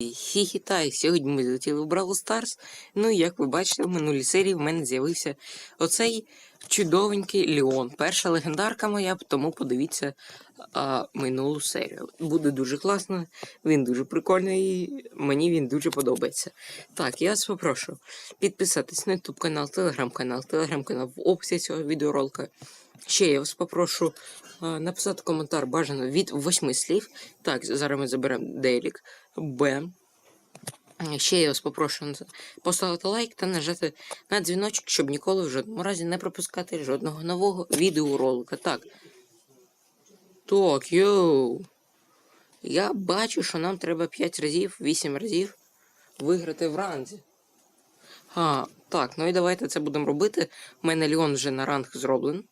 Хі-хітай, сьогодні ми залетіли в Бравл Старс. Ну і як ви бачите, в минулій серії в мене з'явився оцей чудовенький Леон. Перша легендарка моя, тому подивіться а, минулу серію. Буде дуже класно, він дуже прикольний, мені він дуже подобається. Так, я вас попрошу підписатись на YouTube канал, телеграм-канал, телеграм-канал в описі цього відеоролика. Ще я вас попрошу а, написати коментар бажано від восьми слів. Так, зараз ми заберемо делік. Б. Ще я вас попрошу поставити лайк та нажати на дзвіночок, щоб ніколи в жодному разі не пропускати жодного нового відеоролика. Так. Так, йоу. Я бачу, що нам треба 5 разів, 8 разів виграти в ранзі. А, так, ну і давайте це будемо робити. У мене Леон вже на ранг зроблений.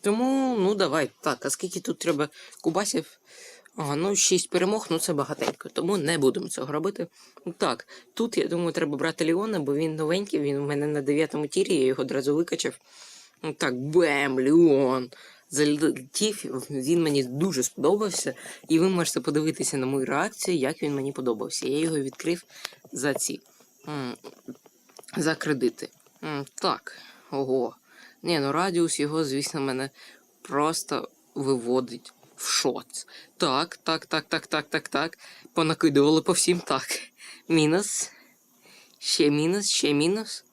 Тому, ну давай. Так, а скільки тут треба кубасів? Ага, ну 6 перемог, ну це багатенько, тому не будемо цього робити. Так, тут я думаю, треба брати Леона, бо він новенький, він у мене на 9 тірі, я його одразу викачав. Ну Так, бем, Леон. Залетів, він мені дуже сподобався, і ви можете подивитися на мою реакцію, як він мені подобався. Я його відкрив за ці за кредити. Так, ого. Ні, ну радіус його, звісно, мене просто виводить в шоц. Так, так, так, так, так, так, так. Понакидували по всім так. Мінус. Ще мінус, ще мінус.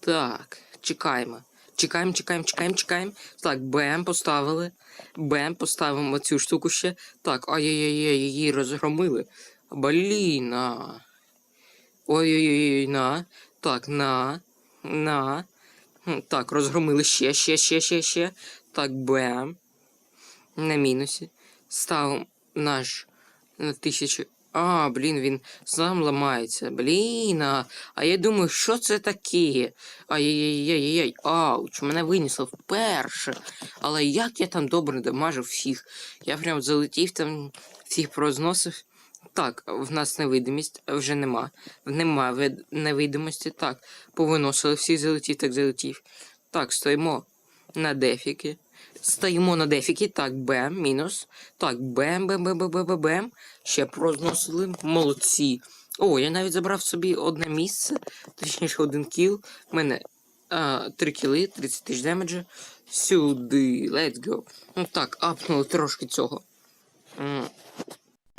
Так, чекаємо. Чекаємо, чекаємо, чекаємо, чекаємо. Так, бем, поставили. Бем, поставимо цю штуку ще. Так, ай-яй-яй, її розгромили. Блін. а. Ой-ой-ой, на. Так, на. На. Так, розгромили ще, ще, ще, ще, ще. Так, бем. На мінусі. Ставимо наш на тисячу. А, блін, він сам ламається. Блін, а, а я думаю, що це таке? Ай-яй-яй-яй-яй, ауч, мене винесло вперше. Але як я там добре дамажив всіх. Я прям залетів там, всіх прозносив. Так, в нас невидимість вже нема. Нема невидимості. Так, повиносили всіх залетів, так залетів. Так, стоїмо на дефіки. Стоїмо на дефіки. Так, бем, мінус. Так, бем, бем, бем, бем, бем, бем. Ще прозносили. Молодці. О, я навіть забрав собі одне місце, точніше один кіл. У мене а, 3 кіли, 30 тисяч демеджа. Сюди, let's go. Ну так, апнули трошки цього.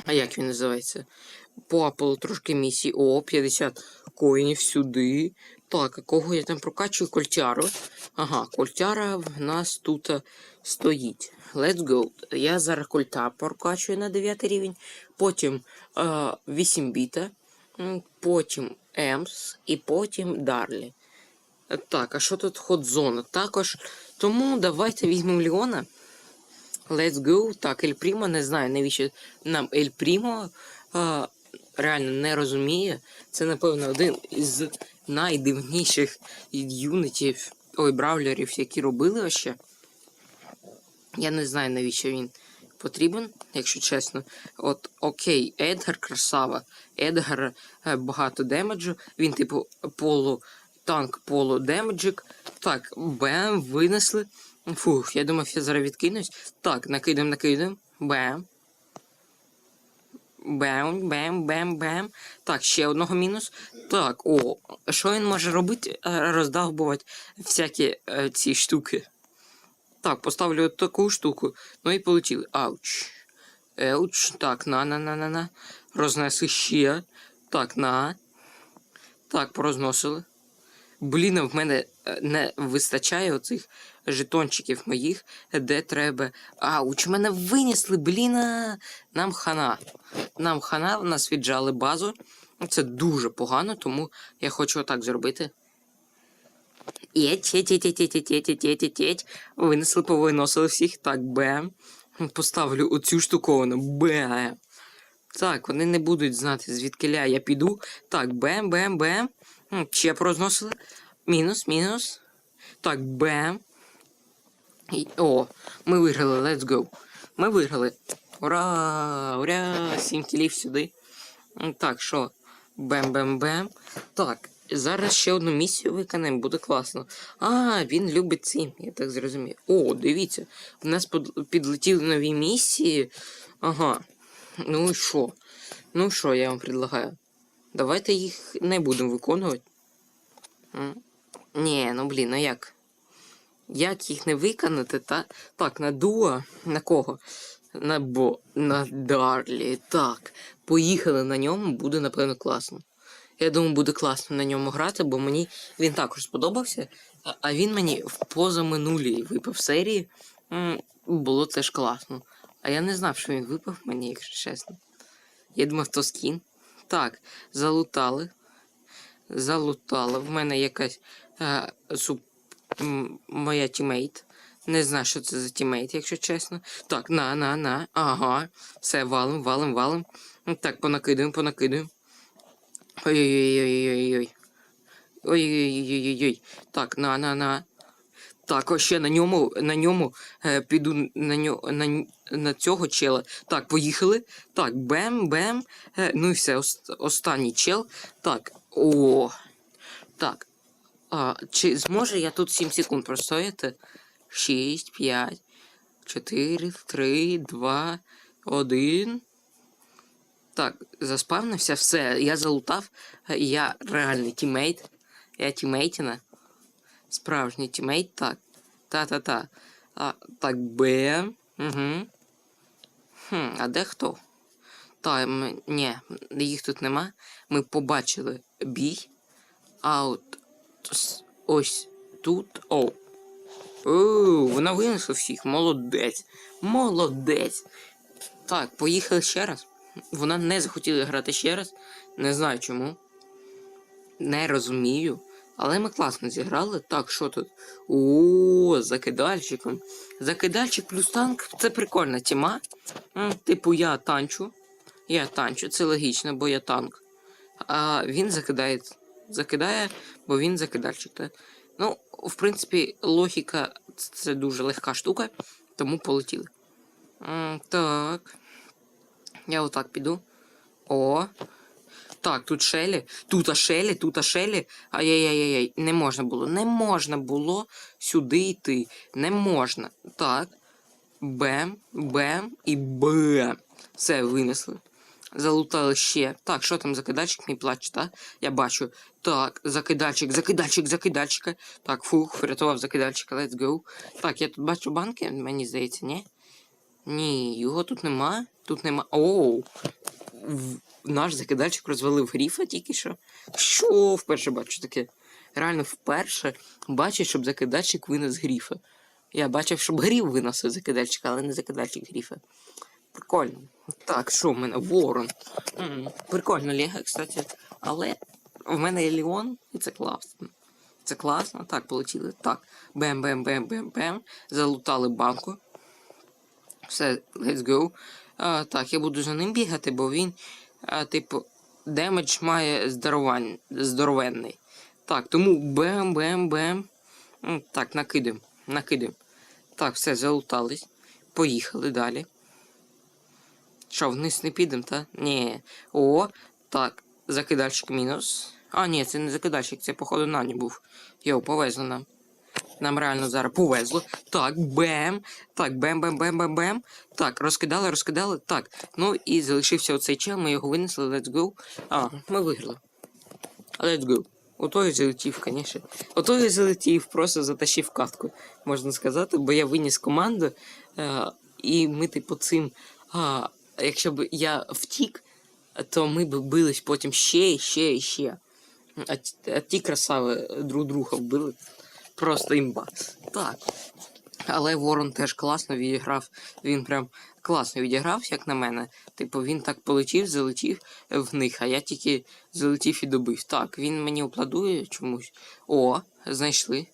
А як він називається? Поапало трошки місії. О, 50 коїнів сюди. Так, кого я там прокачую? Кольтяру. Ага, кольтяра в нас тут стоїть. Let's go. Я зараз кольта прокачую на 9 рівень. Потім а, 8 біта. Потім Емс і потім Дарлі. Е, Так, а що тут ход-зона? Також. Тому давайте візьмемо Леона. Let's go. Так, Ель Прімо, не знаю, навіщо нам Ель Прімо. А, реально не розуміє. Це, напевно, один із найдивніших юнитів, ой, бравлерів, які робили ще. Я не знаю, навіщо він потрібен, якщо чесно. От окей, Едгар красава. Едгар е, багато демеджу. Він, типу, полу танк, полу демеджик. Так, бем, винесли. Фух, я думав, я зараз відкинусь. Так, накидаємо, накидаємо. Бем. Бем, бем, бем, бем. Так, ще одного мінус. Так, о, що він може робити? Е, Роздовбувати всякі е, ці штуки. Так, поставлю от таку штуку. Ну і полетіли. Ауч. Ауч. Так, на, на, на, на, на. Рознесли ще. Так, на. Так, порозносили. Блін, в мене е, не вистачає оцих жетончиків моїх, де треба. А, Ауч, мене винесли, бліна. Нам хана. Нам хана, в нас віджали базу. Це дуже погано, тому я хочу отак зробити. Єть, єть, єть, єть, єть, єть, єть, єть, Винесли, повиносили всіх. Так, Б. Поставлю оцю штуковину. Б. Так, вони не будуть знати, звідки ля я піду. Так, бем, бем, бем. Ще прозносили. Мінус, мінус. Так, бем. І, о, ми виграли, let's go. Ми виграли. Ура! Ура! Сім кілів сюди. Так, що? Бем-бем-бем. Так, зараз ще одну місію виконаємо, буде класно. А, він любить ці, я так зрозумів. О, дивіться, в нас підлетіли нові місії. Ага. Ну і що? Ну що, я вам предлагаю? Давайте їх не будемо виконувати. Ні, ну блін, ну як? Як їх не виконати, та? Так, на дуа. На кого? На бо. На Дарлі. Так. Поїхали на ньому, буде, напевно, класно. Я думаю, буде класно на ньому грати, бо мені він також сподобався. А, він мені в позаминулій випав серії. Було теж класно. А я не знав, що він випав мені, якщо чесно. Я думав, то скін. Так, залутали. Залутали. В мене якась е, суп, моя тімейт. Не знаю, що це за тімейт, якщо чесно. Так, на, на, на. Ага. Все, валим, валим, валим. Так, понакидуємо, понакидуємо. Ой-ой-ой-ой-ой-ой. Ой-ой-ой-ой-ой. Так, на, на, на. Так, ось ще на ньому, на ньому е, піду на нього на, на цього чела. Так, поїхали. Так, бем, бем. Е, ну і все, ост- останній чел. Так, о. Так. А, чи зможе я тут 7 секунд простояти? 6, 5, 4, 3, 2, 1. Так, заспавнився, все, я залутав. Я реальний тімейт. Я тімейтіна. Справжній тімейт, так. Та-та-та. А, так, Б. Угу. Хм, а де хто? Та, ні, їх тут нема. Ми побачили бій. А от с- ось тут. О. О, вона винесла всіх. Молодець. Молодець. Так, поїхали ще раз. Вона не захотіла грати ще раз. Не знаю чому. Не розумію. Але ми класно зіграли. Так, що тут? О, закидальчиком. Закидальчик плюс танк це прикольна тіма. Типу, я танчу. Я танчу, це логічно, бо я танк. А він закидає. Закидає, бо він закидальчик. Так? Ну, в принципі, логіка це дуже легка штука, тому полетіли. М, Так. Я отак піду. О. Так, тут шелі, тут шелі, тут шелі. Ай-яй-яй-яй, не можна було. Не можна було сюди йти. Не можна. Так. Бем, бем і бем. Все, винесли. Залутали ще. Так, що там закидальчик мій плаче, так? Я бачу. Так, закидальчик, закидальчик, закидальчика. Так, фух, врятував закидальчика, let's go. Так, я тут бачу банки, мені здається, ні? Ні, його тут нема. Тут нема. Оу. Наш закидальчик розвалив гріфа тільки що. Що вперше бачу таке? Реально вперше бачу, щоб закидальчик винес гріфа. Я бачив, щоб гріф виносив закидальчика, але не закидальчик гріфа. Прикольно. Так, що в мене? Ворон. М, Прикольно, Лего, кстати. Але в мене є Леон, і це класно. Це класно. Так, полетіли. Так. Бем-бем-бем-бем-бем. Залутали банку. Все, let's go. А, так, я буду за ним бігати, бо він, а, типу, демедж має здоровань, здоровенний. Так, тому бем-бем-бем. Так, накидем, накидем. Так, все, залутались. Поїхали далі. Що, вниз не підемо, та? Ні. О, так, закидальчик мінус. А, ні, це не закидальчик, це, походу, нані був. Йоу, повезло нам. Нам реально зараз повезло. Так, бем. Так, бем-бем-бем-бем-бем. Так, розкидали, розкидали. Так. Ну і залишився оцей чел, ми його винесли, let's go. А, ми виграли. Let's go. Ото я залетів, звісно. Ото я залетів, просто затащив катку, можна сказати, бо я виніс команду, е, і ми, типу, цим. А, якщо б я втік, то ми б бились потім ще і ще і ще. А, ті- а ті красави друг друга вбили. Просто імба. Так. Але Ворон теж класно відіграв. Він прям класно відіграв, як на мене. Типу, він так полетів, залетів в них, а я тільки залетів і добив. Так, він мені опладує чомусь. О, знайшли.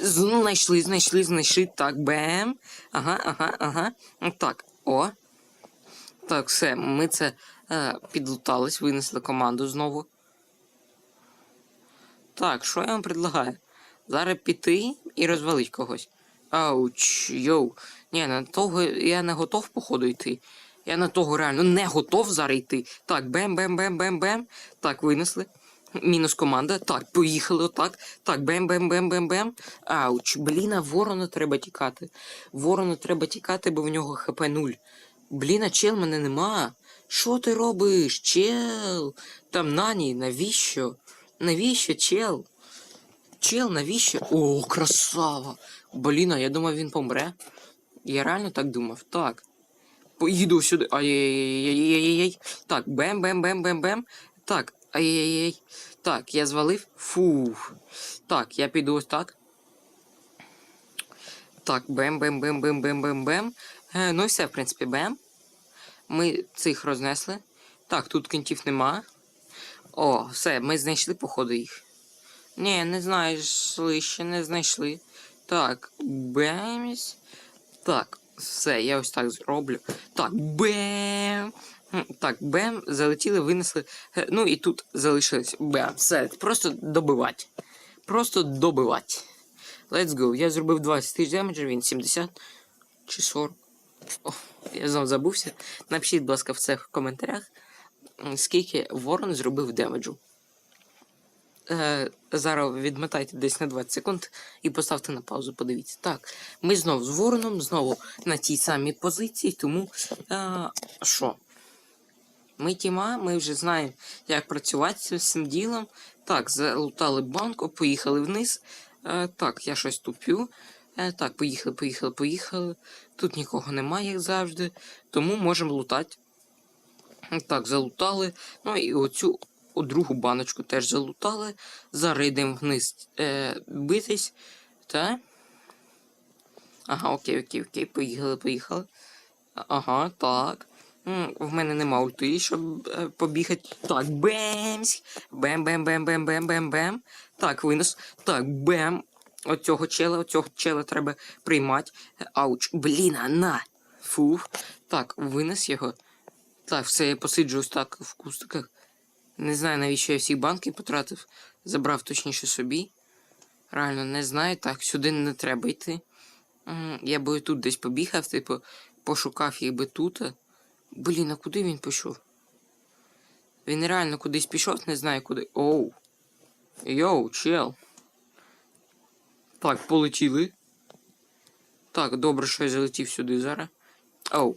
Знайшли, знайшли, знайшли. Так, бем. Ага, ага, ага. Так, о. Так, все, ми це е, підлутались, винесли команду знову. Так, що я вам предлагаю? Зараз піти і розвалить когось. Ауч, йоу. Ні, на того я не готов, походу, йти. Я на того реально не готов зараз йти. Так, бем-бем-бем-бем-бем. Так, винесли. Мінус команда. Так, поїхали отак. Так, бем-бем-бем-бем-бем. Ауч, блін, а ворону треба тікати. Ворону треба тікати, бо в нього хп 0. Блін, а чел мене нема. Що ти робиш? Чел? Там нані, навіщо? Навіщо, чел? Чел, навіщо? О, красава! Блін, а я думав, він помре. Я реально так думав. Так. Поїду сюди. Ай-яй-яй-яй-яй-яй. Так, бем-бем-бем-бем-бем. Так, ай-яй-яй. Так, я звалив. Фух. Так, я піду ось так. Так, бем-бем-бем-бем-бем-бем-бем. Е, ну і все, в принципі, бем. Ми цих рознесли. Так, тут кінтів нема. О, все, ми знайшли, походу, їх. Ні, не знайшли, ще не знайшли. Так, бемсь. Так, все, я ось так зроблю. Так, бем. Так, бем, залетіли, винесли. Е, Ну і тут залишилось. Бем. Все, просто добивати. Просто добивати. Let's go. Я зробив 20 тисяч демеджів, він 70 чи 40. О, я знов забувся. Напишіть, будь ласка, в цих коментарях, скільки ворон зробив демеджу. Е, зараз відмотайте десь на 20 секунд і поставте на паузу, подивіться. Так, ми знову з вороном, знову на тій самій позиції, тому е, що? Ми тіма, ми вже знаємо, як працювати з цим ділом. Так, залутали банку, поїхали вниз. Е, так, я щось туплю. Е, так, поїхали, поїхали, поїхали. Тут нікого немає, як завжди. Тому можемо лутати. Так, залутали. Ну і оцю о, другу баночку теж залутали. Зараз вниз е, битись. Та? Ага, окей, окей, окей, поїхали, поїхали. Ага, так. В мене нема ульти, щоб е, побігати. Так, бемсь. Бем-бем-бем-бем-бем-бем-бем. Так, винос. Так, бем. Оцього чела, оцього чела треба приймати. Ауч. Блін, а на. Фух. Так, винес його. Так, все, я посиджу так в кустиках. Не знаю, навіщо я всі банки потратив. Забрав точніше собі. Реально не знаю. Так, сюди не треба йти. Я би тут десь побігав, типу, пошукав їх би тут. Блін, а куди він пішов? Він реально кудись пішов, не знаю куди. Оу. Йоу, чел. Так, полетіли. Так, добре, що я залетів сюди зараз. Оу.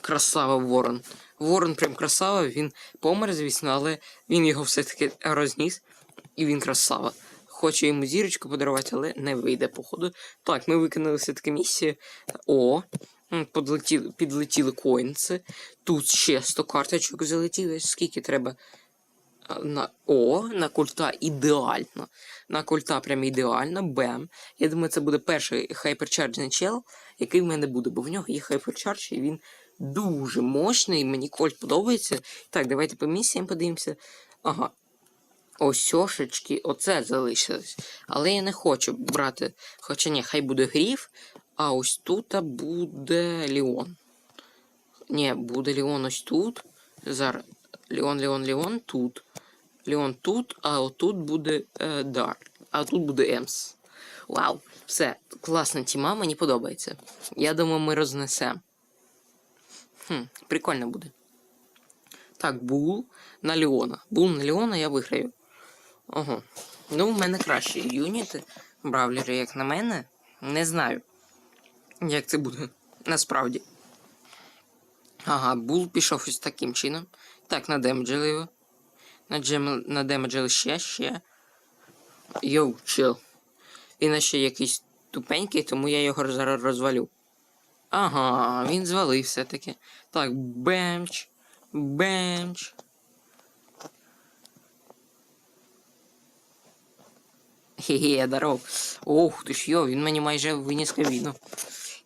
Красава ворон. Ворон прям красава, він помер, звісно, але він його все-таки розніс. І він красава. Хочу йому зірочку подарувати, але не вийде, походу. Так, ми виконали все-таки місію. О, подлетіли, підлетіли коїнці. Тут ще 100 карточок залетіли. Скільки треба? На... О, на культа ідеально. На культа прям ідеально. Бем. Я думаю, це буде перший хайперчарджний чел, який в мене буде, бо в нього є хайперчардж, і він дуже мощний. Мені кольт подобається. Так, давайте по місіям подивимося. Ага. Осьошечки, оце залишилось. Але я не хочу брати. Хоча ні, хай буде гріф, а ось тут буде Ліон. Ні, буде Ліон ось тут. Зараз. Ліон, Ліон, Ліон тут. Ліон тут, а отут буде е, Дар. А тут буде Емс. Вау, все, класна тіма, мені подобається. Я думаю, ми рознесемо. Хм, прикольно буде. Так, Бул на Леона. Бул на Леона я виграю. Ого. Ну, в мене кращі юніти. Бравлери, як на мене. Не знаю, як це буде насправді. Ага, Бул пішов ось таким чином. Так, надемеджили його. Надемеджили ще, ще. Йоу, чил. Він ще якийсь тупенький, тому я його зараз розвалю. Ага, він звалив все-таки. Так, бемч. Бемч. Хе-хе, здоров. Ох, ти ж йо, він мені майже виніс кабіну.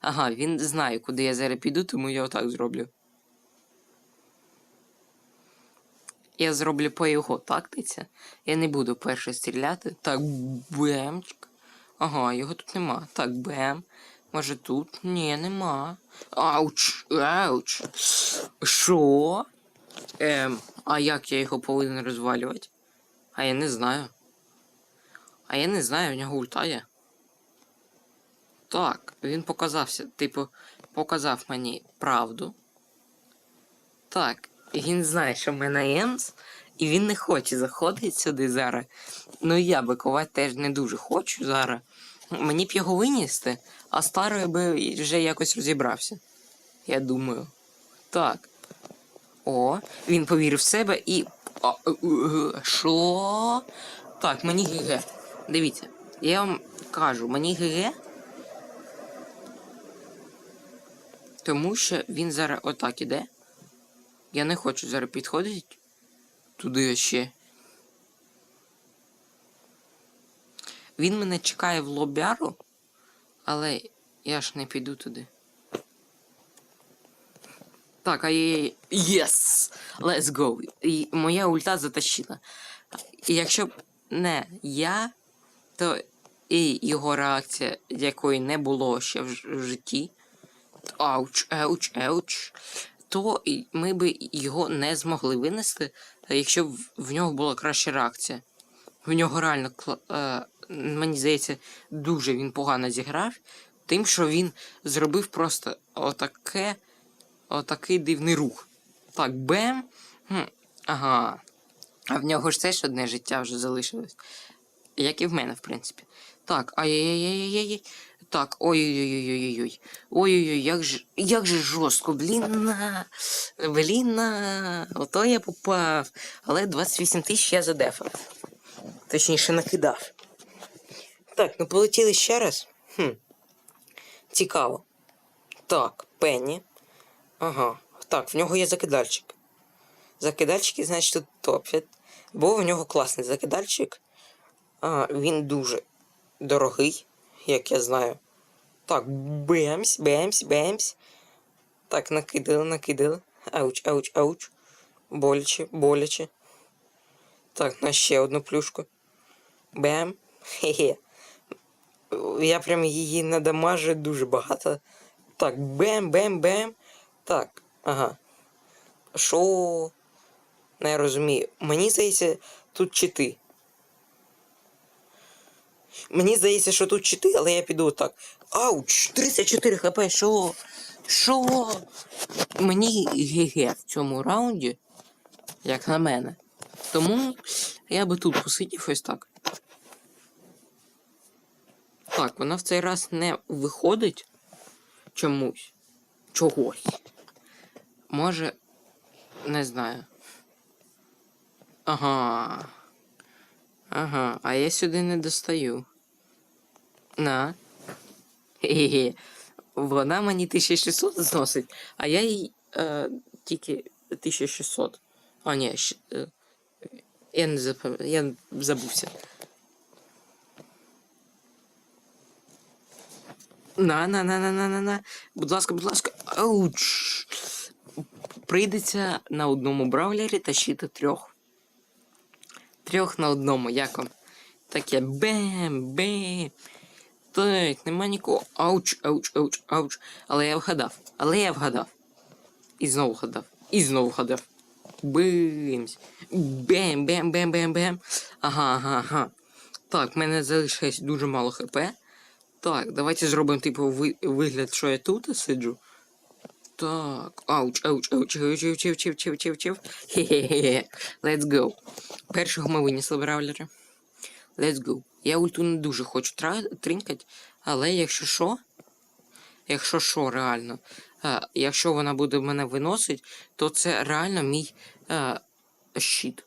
Ага, він знає, куди я зараз піду, тому я отак зроблю. Я зроблю по його тактиці. Я не буду перше стріляти. Так, бемчик. Ага, його тут нема. Так, бем. Може тут? Ні, нема. Ауч, ауч. Що? Ем, а як я його повинен розвалювати? А я не знаю. А я не знаю, в нього ульта є. Так, він показався, типу, показав мені правду. Так, він знає, що в мене Емс, і він не хоче заходити сюди зараз. Ну і я бикувати теж не дуже хочу зараз. Мені б його винести, а старий би вже якось розібрався. Я думаю. Так. О, він повірив в себе і. А, е, е, Що? Так, мені ГГ. Дивіться, я вам кажу, мені ГГ. Тому що він зараз отак іде. Я не хочу зараз підходити туди ще. Він мене чекає в лобяру, але я ж не піду туди. Так, ай Єс! Let's go! І моя ульта затащила. І якщо б не я, то і його реакція, якої не було ще в житті. Ауч, ауч, ауч. То ми би його не змогли винести, якщо б в нього була краща реакція. В нього реально е, мені здається, дуже він погано зіграв, тим, що він зробив просто отаке, отакий дивний рух. Так, бем. Хм, ага. А в нього ж теж одне життя вже залишилось. Як і в мене, в принципі. Так, ай-яй-яй-яй-яй. Так, ой-ой-ой-ой-ой-ой. Ой-ой-ой, як же, як же жорстко, блін. на, Блін, ото я попав. Але 28 тисяч я задефав. Точніше, накидав. Так, ну полетіли ще раз. Хм. Цікаво. Так, Пенні. Ага. Так, в нього є закидальчик. Закидальчики, значить, тут топлять. Бо в нього класний закидальчик. А, він дуже дорогий, як я знаю. Так, бемсь, бемсь, бемсь. Так, накидали, накидали. Ауч, ауч, ауч. Боляче, боляче. Так, на ще одну плюшку. Бем. Хе-хе. Я прям її надамажу дуже багато. Так, бем, бем, бем. Так, ага. Що? Не розумію. Мені здається, тут чити. Мені здається, що тут чити, але я піду так. Ауч! 34 хп, що? Що? Мені ГГ в цьому раунді, як на мене. Тому я би тут посидів ось так. Так, вона в цей раз не виходить чомусь. Чогось. Може, не знаю. Ага. Ага, а я сюди не достаю. На. Хе-хе. Вона мені 1600 зносить, а я їй е, тільки 1600. А, ні, щ- е, я не запам... я забувся. На, на, на, на, на, на, на. Будь ласка, будь ласка. Ауч. Прийдеться на одному бравлері тащити трьох. Трьох на одному, як вам? Таке бем, бем. Так, нема нікого. Ауч, ауч, ауч, ауч. Але я вгадав. Але я вгадав. І знову вгадав. І знову вгадав. Бимсь. Бем, бем, бем, бем, бем. Ага, ага, ага. Так, в мене залишилось дуже мало хп. Так, давайте зробимо типу ви- вигляд, що я тут сиджу. Так, ауч, ауч, ауч, ауч, ауч, ауч, ауч, ауч, ауч, ауч. Хе-хе-хе. Let's go. Першого ми винесли бравлера. Let's go. Я ульту не дуже хочу тринкать, але якщо що, якщо що, реально, а, якщо вона буде мене виносить, то це реально мій а, щит.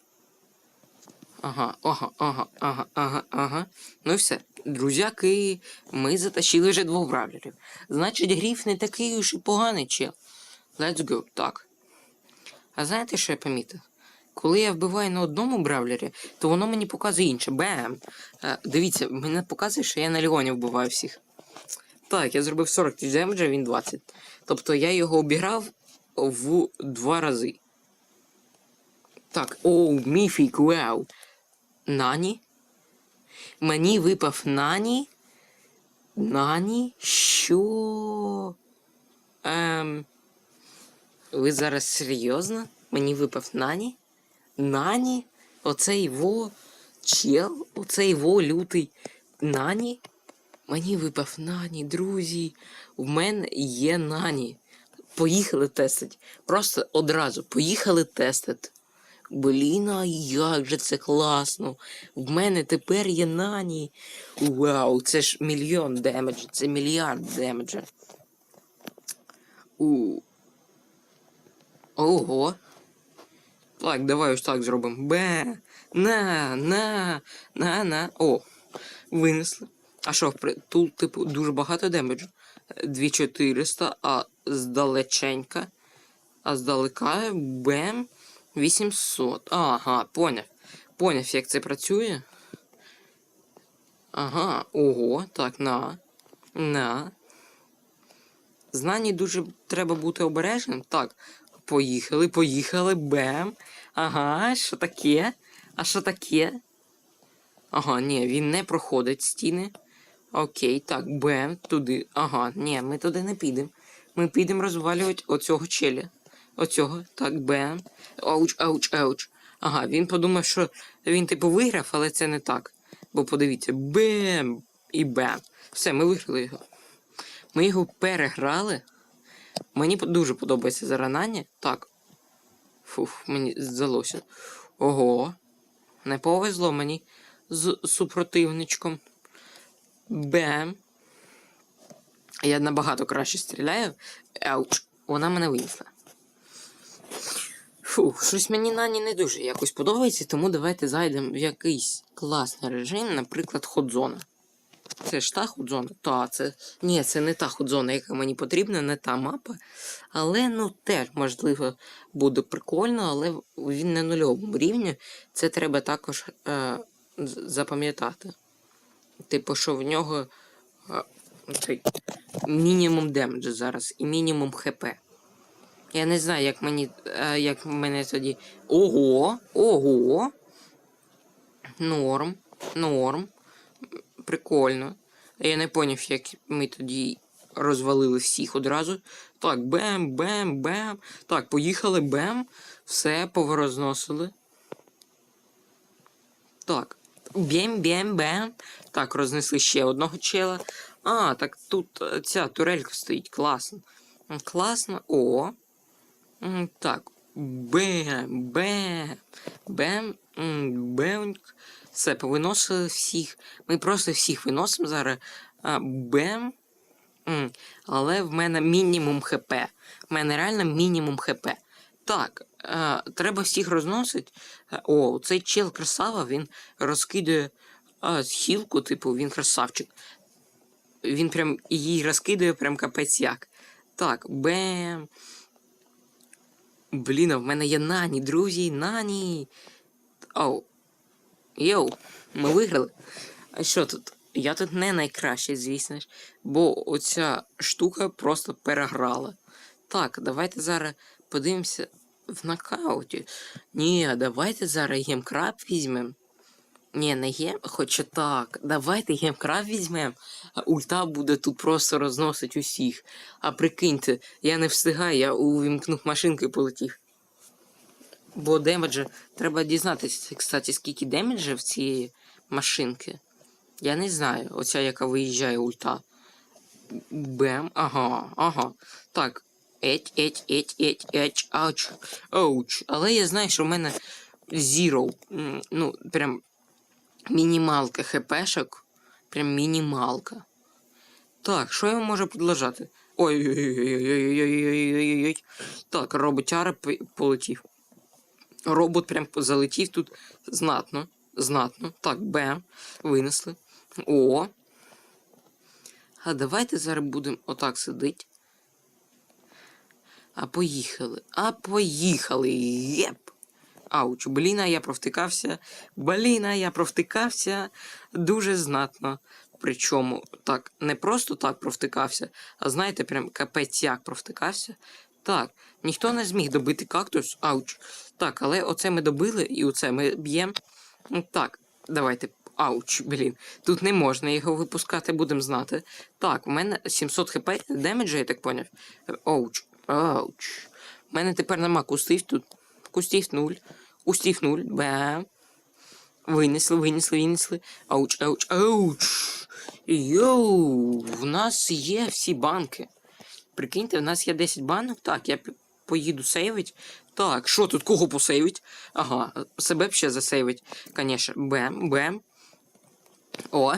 Ага, ага, ага, ага, ага, ага. Ну і все. Друзяки, ми затащили вже двох бравлерів. Значить, гріф не такий уж і поганий чел. Let's go. Так. А знаєте, що я помітив? Коли я вбиваю на одному бравлері, то воно мені показує інше. Бем! Е, дивіться, мене показує, що я на Леоні вбиваю всіх. Так, я зробив 40 тисяч демеджа, він 20. Тобто я його обіграв в два рази. Так, оу, міфік, вау. Нані? Мені випав Нані? Нані? Що? Ем... Ви зараз серйозно? Мені випав Нані? Нані? Оцей во чел? Оцей во лютий Нані? Мені випав Нані, друзі. В мене є Нані. Поїхали тестить. Просто одразу поїхали тестити. Блін, а як же це класно. В мене тепер є Нані. Вау, це ж мільйон демеджа, це мільярд демеджа. У. Ого. Так, давай ось так зробимо. Бе. На, на, на, на. О. Винесли. А що, тут, типу, дуже багато демеджу. 2400, а здалеченька. А здалека бем 800. Ага, поняв. Поняв, як це працює. Ага, ого, так, на. На. Знані дуже треба бути обережним. Так, поїхали, поїхали, бем. Ага, що таке? А що таке? Ага, ні, він не проходить стіни. Окей, так, бем, туди. Ага, ні, ми туди не підемо. Ми підемо розвалювати оцього челя. Оцього, так, бем. Ауч, ауч, ауч. Ага, він подумав, що він типу виграв, але це не так. Бо подивіться, бем і бем. Все, ми виграли його. Ми його переграли. Мені дуже подобається заранання. Так. Фух, мені здалося. Ого. Не повезло мені з супротивничком. Бем. Я набагато краще стріляю. Ауч. Вона мене винесла. Фух, щось мені нані не дуже якось подобається, тому давайте зайдемо в якийсь класний режим, наприклад, ходзона. Це ж та ходзона? Та, це. Ні, це не та ходзона, яка мені потрібна, не та мапа. Але ну теж, можливо, буде прикольно, але він на нульовому рівні. Це треба також е, запам'ятати. Типу, що в нього е, цей, мінімум демеджу зараз і мінімум ХП. Я не знаю, як мені. е, як мене тоді. Ого! Ого! Норм. Норм. Прикольно. Я не поняв, як ми тоді розвалили всіх одразу. Так, бем, бем, бем. Так, поїхали, бем. Все, поворозносили. Так. Бем. Так, рознесли ще одного чела. А, так тут е, ця турелька стоїть. Класно. Класно. О. Так. Бем, бем, бем, бем. Все, повиносили всіх. Ми просто всіх виносимо зараз. А, бем. Але в мене мінімум ХП. В мене реально мінімум ХП. Так, е, треба всіх розносити. Е, О, цей чел красава, він розкидає а, хілку, типу, він красавчик. Він прям її розкидає, прям капець як. Так, бем. Блін, а в мене є нані, друзі, нані. Оу. Йоу, ми виграли. А що тут? Я тут не найкращий, звісно ж, бо оця штука просто переграла. Так, давайте зараз подивимося в нокауті. Ні, давайте зараз гемкраб візьмемо. Ні, не гем, хоча так. Давайте гемкраб візьмемо. А Ульта буде тут просто розносить усіх. А прикиньте, я не встигаю, я увімкнув машинку і полетів. Бо демеджа, треба дізнатися, кстати, скільки демеджа в цієї машинки. Я не знаю, оця, яка виїжджає ульта. Бем, ага, ага. Так. Еть, еть, еть, еть, еть, ауч, ауч. Але я знаю, що в мене зіро. Ну, прям мінімалка хпшок. Прям мінімалка. Так, що я вам можу предложати? Ой-ой-ой-ой-ой-ой-ой-ой-ой. Так, роботяра полетів. Робот прям залетів тут знатно. Знатно. Так, бем. Винесли. О. А давайте зараз будемо отак сидить. А поїхали. А поїхали. Єп. Ауч, блін, а я провтикався. Блін, а я провтикався дуже знатно. Причому так, не просто так провтикався, а знаєте, прям капець як провтикався. Так, ніхто не зміг добити кактус. Ауч. Так, але оце ми добили, і оце ми б'ємо. Так, давайте. Ауч, блін. Тут не можна його випускати, будемо знати. Так, у мене 700 хп демеджа, я так поняв. Ауч. Ауч. У мене тепер нема кустів тут. Кустів нуль. Кустів нуль. Бам. Винесли, винесли, винесли. Ауч, ауч, ауч. Йоу, в нас є всі банки. Прикиньте, в нас є 10 банок. Так, я поїду сейвить. Так, що тут кого посейвить? Ага, себе ще засейвить. Конечно. Бем, бем. О.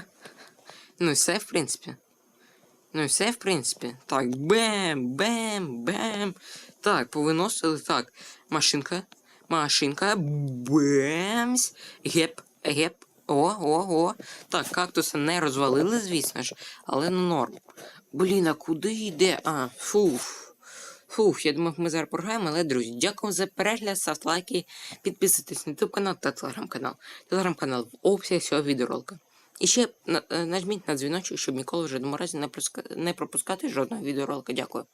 Ну і все, в принципі. Ну і все, в принципі. Так, бем, бем, бем. Так, повиносили. Так, машинка. Машинка. Бемсь. Геп, геп. О, о, о. Так, кактуси не розвалили, звісно ж, але ну норм. Блін, а куди йде? А, фуф. Фух, я думав, ми зараз програємо, але друзі, дякую за перегляд, ставте лайки, підписуйтесь на YouTube канал та телеграм-канал. Телеграм-канал в описі цього відеоролика. І ще е, нажміть на дзвіночок, щоб ніколи в жодному разі не пропускати жодного відеоролика. Дякую.